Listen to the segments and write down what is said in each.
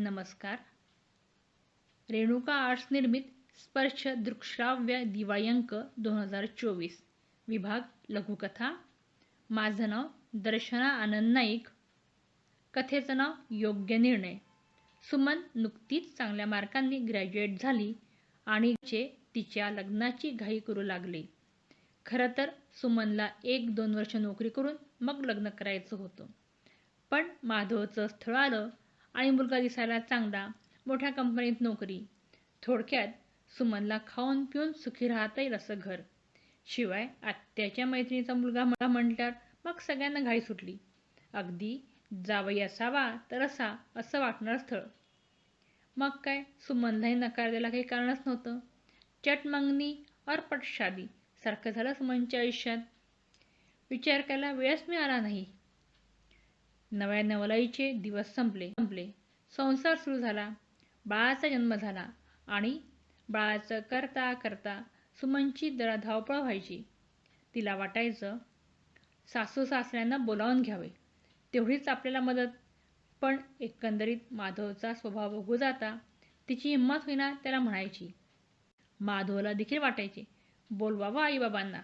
नमस्कार. रेणुका आर्ट्स निर्मित स्पर्श दृकश्राव्य दिवाळ्यांक दोन हजार चोवीस. विभाग लघुकथा. माझं नाव दर्शना आनंद नाईक. कथेचं नाव योग्य निर्णय. सुमन नुकतीच चांगल्या मार्कांनी ग्रॅज्युएट झाली आणि चे तिच्या लग्नाची घाई करू लागले. खरं तर सुमनला एक दोन वर्ष नोकरी करून मग लग्न करायचं होतं. पण माधवचं स्थळ आलं आणि मुलगा दिसायला चांगला मोठ्या कंपनीत नोकरी. थोडक्यात सुमनला खाऊन पिऊन सुखी राहता येईल असं घर. शिवाय आत्याच्या मैत्रिणीचा मुलगा मला म्हटल्यावर मग सगळ्यांना घाई सुटली. अगदी जावई असावा तर असा असं वाटणार स्थळ. मग काय? सुमनलाही नकार द्यायला काही कारणच नव्हतं. चट मंगनी और पट शादी सारखं झालं सुमनच्या आयुष्यात. विचार करायला वेळच मिळाला नाही. नव्या नवलाईचे दिवस संपले. संपले. संसार सुरू झाला. बाळाचा जन्म झाला आणि बाळाचं करता करता सुमनची जरा धावपळ व्हायची. तिला वाटायचं सासू सासऱ्यांना बोलावून घ्यावे. तेवढीच आपल्याला मदत. पण एकंदरीत माधवचा स्वभाव बघू जाता तिची हिंमत होईना त्याला म्हणायची. माधवला देखील वाटायचे बोलवावं आईबाबांना.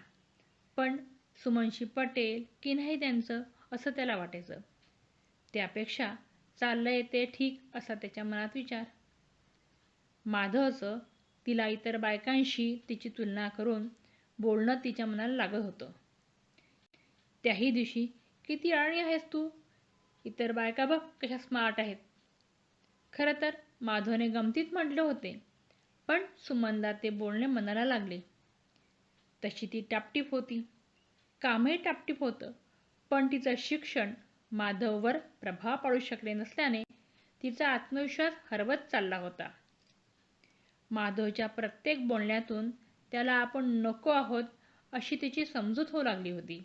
पण सुमनशी पटेल की नाही त्यांचं असं त्याला वाटायचं. त्यापेक्षा चाललंय ते ठीक असा त्याच्या मनात विचार. माधवचं तिला इतर बायकांशी तिची तुलना करून बोलणं तिच्या मनाला लागत होतं. त्याही दिवशी किती अळणी आहेस तू? इतर बायका बघ कशा स्मार्ट आहेत. खरं तर माधवने गमतीत म्हटले होते पण सुमनला ते बोलणे मनाला लागले. तशी ती टापटीप होती. कामही टापटीप होतं पण तिचं शिक्षण माधववर प्रभाव पाडू शकले नसल्याने तिचा आत्मविश्वास हरवत चालला होता. माधवच्या प्रत्येक बोलण्यातून त्याला आपण नको आहोत अशी तिची समजूत होऊ लागली होती.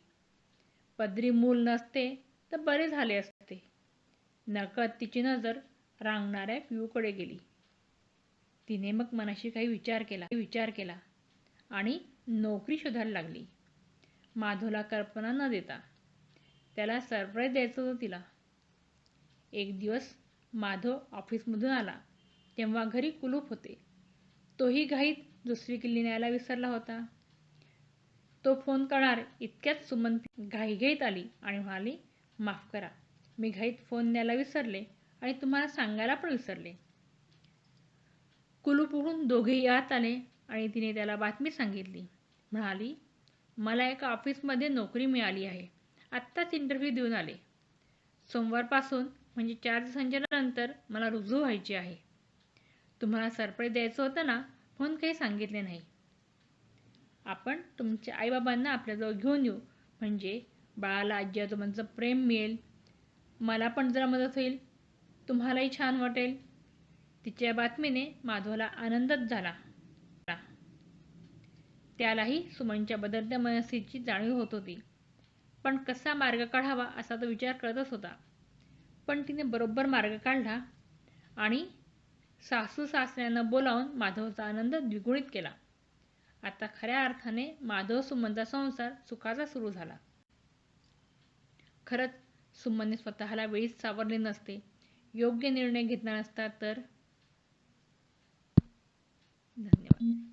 पदरी मूल नसते तर बरे झाले असते. नकळत तिची नजर रांगणाऱ्या पिऊकडे गेली. तिने मग मनाशी काही विचार केला विचार केला आणि नोकरी शोधायला लागली. माधवला कल्पना न देता त्याला सरप्राईज द्यायचं होतं तिला. एक दिवस माधव ऑफिसमधून आला. तेव्हा घरी कुलूप होते. तोही घाईत दुसरी किल्ली न्यायला विसरला होता. तो फोन करणार इतक्यात सुमन घाईघाईत आली आणि म्हणाली माफ करा. मी घाईत फोन न्यायला विसरले आणि तुम्हाला सांगायला पण विसरले. कुलूप उघडून दोघेही आत आले आणि तिने त्याला बातमी सांगितली. म्हणाली मला एका ऑफिसमध्ये नोकरी मिळाली आहे. आत्ताच इंटरव्ह्यू देऊन आले. सोमवारपासून म्हणजे चार दिवसांच्या नंतर मला रुजू व्हायची आहे. तुम्हाला सरप्राईज द्यायचं होतं ना म्हणून काही सांगितले नाही. आपण तुमच्या आईबाबांना आपल्याजवळ घेऊन येऊ. म्हणजे बाळाला आजी आजोबांचं प्रेम मिळेल. मला पण जरा मदत होईल. तुम्हालाही छान वाटेल. तिच्या बातमीने माधवला आनंदच झाला. त्यालाही सुमनच्या बदलत्या मनस्थितीची जाणीव होत होती. पण कसा मार्ग काढावा असा तो विचार करतच होता. पण तिने बरोबर मार्ग काढला आणि सासू सासऱ्यांना बोलावून माधवचा आनंद द्विगुणित केला. आता खऱ्या अर्थाने माधव सुमनचा संसार सुखाचा सुरू झाला. खरंच सुमनने स्वतःला वेळीच सावरले नसते. योग्य निर्णय घेतला नसता तर धन्यवाद.